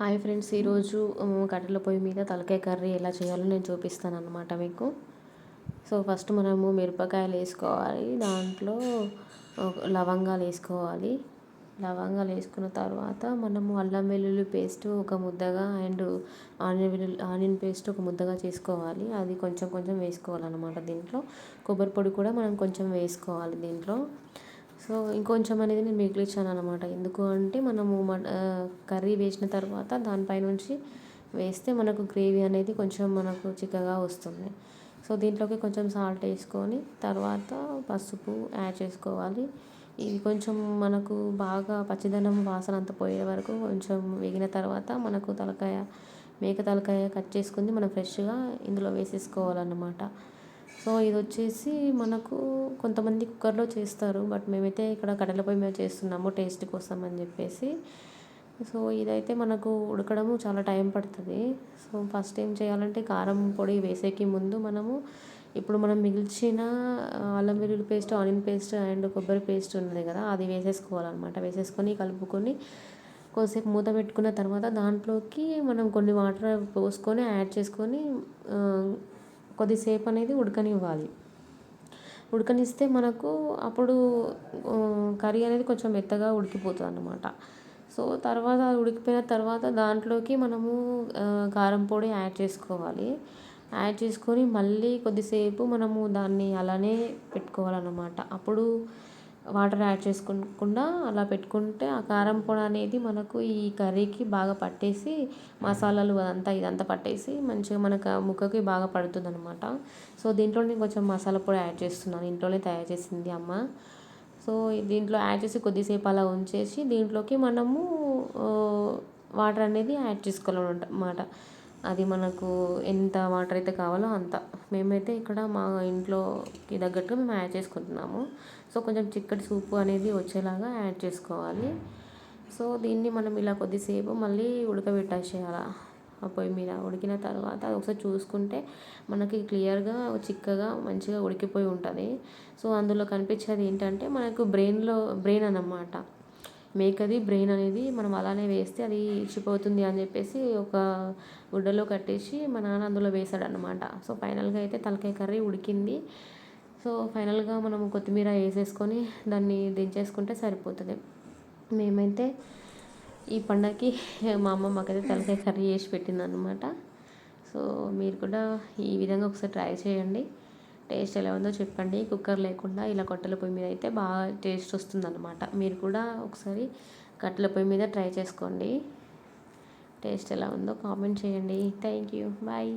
Hi friends ఈరోజు కట్టెల పొయ్యి మీద తలకాయ కర్రీ ఎలా చేయాలో నేను చూపిస్తాను అనమాట మీకు. సో ఫస్ట్ మనము మిరపకాయలు వేసుకోవాలి దాంట్లో లవంగాలు వేసుకోవాలి. లవంగాలు వేసుకున్న తర్వాత మనము అల్లం వెల్లుల్లి పేస్ట్ ఒక ముద్దగా అండ్ ఆనియన్ వెల్లుల్లి ఆనియన్ పేస్ట్ ఒక ముద్దగా చేసుకోవాలి. అది కొంచెం కొంచెం వేసుకోవాలన్నమాట దీంట్లో. కొబ్బరి పొడి కూడా మనం కొంచెం వేసుకోవాలి దీంట్లో. సో ఇంకొంచెం అనేది నేను మిగిలిచ్చాను అనమాట ఎందుకు అంటే మనము కర్రీ వేసిన తర్వాత దానిపైనుంచి వేస్తే మనకు గ్రేవీ అనేది కొంచెం మనకు చిక్కగా వస్తుంది. సో దీంట్లోకి కొంచెం సాల్ట్ వేసుకొని తర్వాత పసుపు యాడ్ చేసుకోవాలి. ఇది కొంచెం మనకు బాగా పచ్చిదనం వాసన అంత పోయే వరకు కొంచెం వేగిన తర్వాత మనకు తలకాయ మేక తలకాయ కట్ చేసుకుంది మనం ఫ్రెష్గా ఇందులో వేసేసుకోవాలన్నమాట. సో ఇది వచ్చేసి మనకు కొంతమంది కుక్కర్లో చేస్తారు. బట్ మేమైతే ఇక్కడ కట్టెల పొయ్యి మీద చేస్తున్నాము టేస్ట్ కోసం అని చెప్పేసి. సో ఇదైతే మనకు ఉడకడము చాలా టైం పడుతుంది. సో ఫస్ట్ ఏం చేయాలంటే కారం పొడి వేసేకి ముందు మనము ఇప్పుడు మనం మిగిల్చిన అల్లం వెల్లుల్లి పేస్ట్ ఆనియన్ పేస్ట్ అండ్ కొబ్బరి పేస్ట్ ఉన్నది కదా అది వేసేసుకోవాలన్నమాట. వేసేసుకొని కలుపుకొని కొద్దిసేపు మూత పెట్టుకున్న తర్వాత దాంట్లోకి మనం కొన్ని వాటర్ పోసుకొని యాడ్ చేసుకొని కొద్దిసేపు అనేది ఉడకనివ్వాలి. ఉడకనిస్తే మనకు అప్పుడు కర్రీ అనేది కొంచెం మెత్తగా ఉడికిపోతుంది అన్నమాట సో తర్వాత ఉడికిపోయిన తర్వాత దాంట్లోకి మనము కారం పొడి యాడ్ చేసుకోవాలి. యాడ్ చేసుకొని మళ్ళీ కొద్దిసేపు మనము దాన్ని అలానే పెట్టుకోవాలన్నమాట. అప్పుడు వాటర్ యాడ్ చేసుకోకుండా అలా పెట్టుకుంటే ఆ కారం పొడి అనేది మనకు ఈ కర్రీకి బాగా పట్టేసి మసాలాలు అదంతా ఇదంతా పట్టేసి మంచిగా మనకు ముక్కకి బాగా పడుతుంది అనమాట సో దీంట్లో నేను కొంచెం మసాలా పొడి యాడ్ చేస్తున్నాను. ఇంట్లోనే తయారు చేసింది అమ్మ. సో దీంట్లో యాడ్ చేసి కొద్దిసేపు అలా ఉంచేసి దీంట్లోకి మనము వాటర్ అనేది యాడ్ చేసుకోవాలన్నమాట. అది మనకు ఎంత వాటర్ అయితే కావాలో అంత. మేమైతే ఇక్కడ మా ఇంట్లోకి తగ్గట్టు మేము యాడ్ చేసుకుంటున్నాము. సో కొంచెం చిక్కటి సూపు అనేది వచ్చేలాగా యాడ్ చేసుకోవాలి. సో దీన్ని మనం ఇలా కొద్దిసేపు మళ్ళీ ఉడకబెట్టేసేయాలి. ఆ పొయ్యి మీద ఉడికిన తర్వాత అది ఒకసారి చూసుకుంటే మనకి క్లియర్గా చిక్కగా మంచిగా ఉడికిపోయి ఉంటుంది. సో అందులో కనిపించేది ఏంటంటే మనకు బ్రెయిన్లో బ్రెయిన్ అన్నమాట. మేకది బ్రెయిన్ అనేది మనం అలానే వేస్తే అది ఇచ్చిపోతుంది అని చెప్పేసి ఒక గుడ్డలో కట్టేసి మా నాన్న అందులో వేసాడు అనమాట సో ఫైనల్గా అయితే తలకాయ కర్రీ ఉడికింది. సో ఫైనల్గా మనం కొత్తిమీర వేసేసుకొని దాన్ని దించేసుకుంటే సరిపోతుంది. మేమైతే ఈ పండగకి మా అమ్మ మాకైతే తలకాయ కర్రీ చేసి పెట్టింది అనమాట సో మీరు కూడా ఈ విధంగా ఒకసారి ట్రై చేయండి. టేస్ట్ ఎలా ఉందో చెప్పండి. కుక్కర్ లేకుండా ఇలా కట్టెల పొయ్యి మీద అయితే బాగా టేస్ట్ వస్తుందన్నమాట. మీరు కూడా ఒకసారి కట్టెల పొయ్యి మీద ట్రై చేసుకోండి. టేస్ట్ ఎలా ఉందో కామెంట్ చేయండి. Thank you. బాయ్.